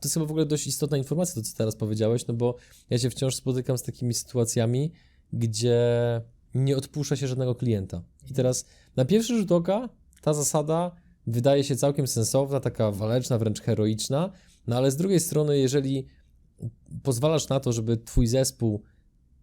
to jest chyba w ogóle dość istotna informacja, to co teraz powiedziałeś, no bo ja się wciąż spotykam z takimi sytuacjami, gdzie nie odpuszcza się żadnego klienta. I teraz na pierwszy rzut oka ta zasada wydaje się całkiem sensowna, taka waleczna, wręcz heroiczna, no ale z drugiej strony, jeżeli pozwalasz na to, żeby twój zespół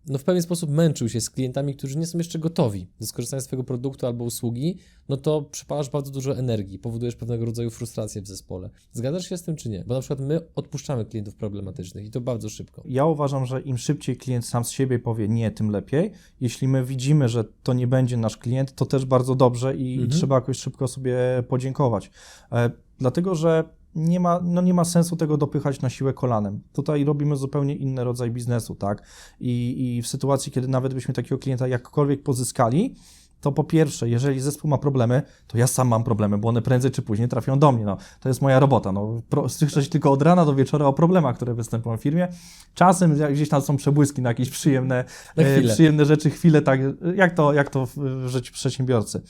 no w pewien sposób męczył się z klientami, którzy nie są jeszcze gotowi do skorzystania z twojego produktu albo usługi, no to przypalasz bardzo dużo energii, powodujesz pewnego rodzaju frustrację w zespole. Zgadzasz się z tym czy nie? Bo na przykład my odpuszczamy klientów problematycznych i to bardzo szybko. Ja uważam, że im szybciej klient sam z siebie powie nie, tym lepiej. Jeśli my widzimy, że to nie będzie nasz klient, to też bardzo dobrze i, Mhm. trzeba jakoś szybko sobie podziękować. E, dlatego, że nie ma, no nie ma sensu tego dopychać na siłę kolanem. Tutaj robimy zupełnie inny rodzaj biznesu, tak? I, I w sytuacji, kiedy nawet byśmy takiego klienta jakkolwiek pozyskali, to po pierwsze, jeżeli zespół ma problemy, to ja sam mam problemy, bo one prędzej czy później trafią do mnie. No, to jest moja robota. No, słyszeć tylko od rana do wieczora o problemach, które występują w firmie. Czasem gdzieś tam są przebłyski na jakieś przyjemne, e, przyjemne rzeczy, chwile, tak, jak to, jak to w życiu przedsiębiorcy.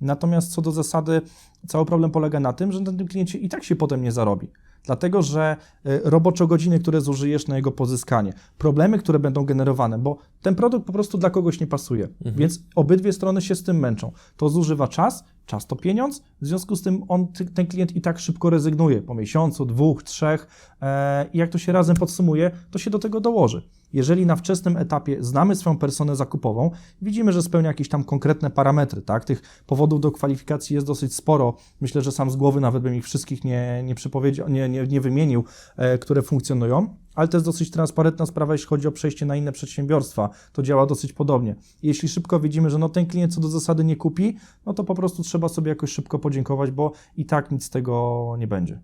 Natomiast co do zasady, cały problem polega na tym, że na tym kliencie i tak się potem nie zarobi. Dlatego, że e, roboczo godziny, które zużyjesz na jego pozyskanie, problemy, które będą generowane, bo ten produkt po prostu dla kogoś nie pasuje, więc obydwie strony się z tym męczą. To zużywa czas, czas to pieniądz, w związku z tym on, ten klient i tak szybko rezygnuje po miesiącu, dwóch, trzech e, i jak to się razem podsumuje, to się do tego dołoży. Jeżeli na wczesnym etapie znamy swoją personę zakupową, widzimy, że spełnia jakieś tam konkretne parametry, tak? Tych powodów do kwalifikacji jest dosyć sporo. Myślę, że sam z głowy nawet bym ich wszystkich nie, nie nie, nie, nie wymienił, e, które funkcjonują, ale to jest dosyć transparentna sprawa, jeśli chodzi o przejście na inne przedsiębiorstwa. To działa dosyć podobnie. Jeśli szybko widzimy, że no ten klient co do zasady nie kupi, no to po prostu trzeba sobie jakoś szybko podziękować, bo i tak nic z tego nie będzie.